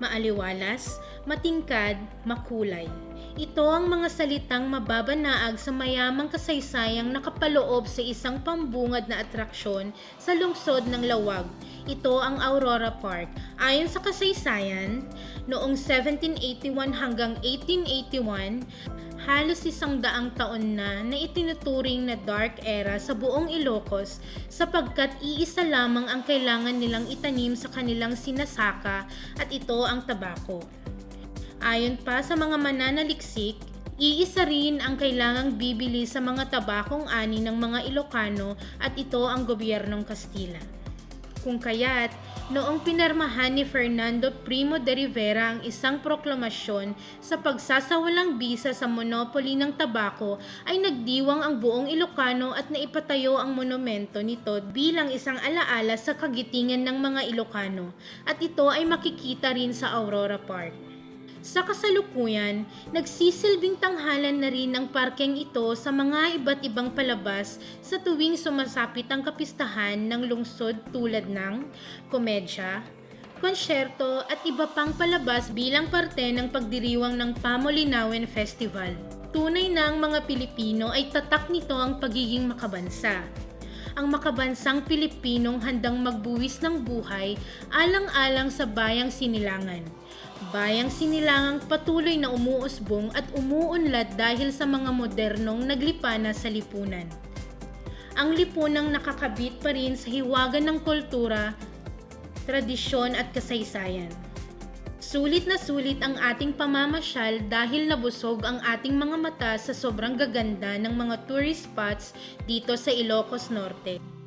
maaliwalas, matingkad, makulay. Ito ang mga salitang mababanaag sa mayamang kasaysayang nakapaloob sa isang pambungad na atraksyon sa lungsod ng Lawag. Ito ang Aurora Park. Ayon sa kasaysayan, noong 1781 hanggang 1881, halos isang daang taon na na itinuturing na dark era sa buong Ilocos sapagkat iisa lamang ang kailangan nilang itanim sa kanilang sinasaka at ito ang tabako. Ayon pa sa mga mananaliksik, iisa rin ang kailangang bibili sa mga tabakong ani ng mga Ilocano at ito ang gobyernong Kastila. Kung kaya't, noong pinarmahan ni Fernando Primo de Rivera ang isang proklamasyon sa pagsasawalang bisa sa monopoly ng tabako ay nagdiwang ang buong Ilocano at naipatayo ang monumento nito bilang isang alaala sa kagitingan ng mga Ilocano at ito ay makikita rin sa Aurora Park. Sa kasalukuyan, nagsisilbing tanghalan na rin ang parkeng ito sa mga iba't ibang palabas sa tuwing sumasapit ang kapistahan ng lungsod tulad ng komedya, konsyerto at iba pang palabas bilang parte ng pagdiriwang ng Pamolinawen Festival. Tunay na ang mga Pilipino ay tatak nito ang pagiging makabansa ang makabansang Pilipinong handang magbuwis ng buhay alang-alang sa bayang sinilangan. Bayang sinilangang patuloy na umuusbong at umuunlad dahil sa mga modernong naglipana sa lipunan. Ang lipunang nakakabit pa rin sa hiwagan ng kultura, tradisyon at kasaysayan. Sulit na sulit ang ating pamamasyal dahil nabusog ang ating mga mata sa sobrang gaganda ng mga tourist spots dito sa Ilocos Norte.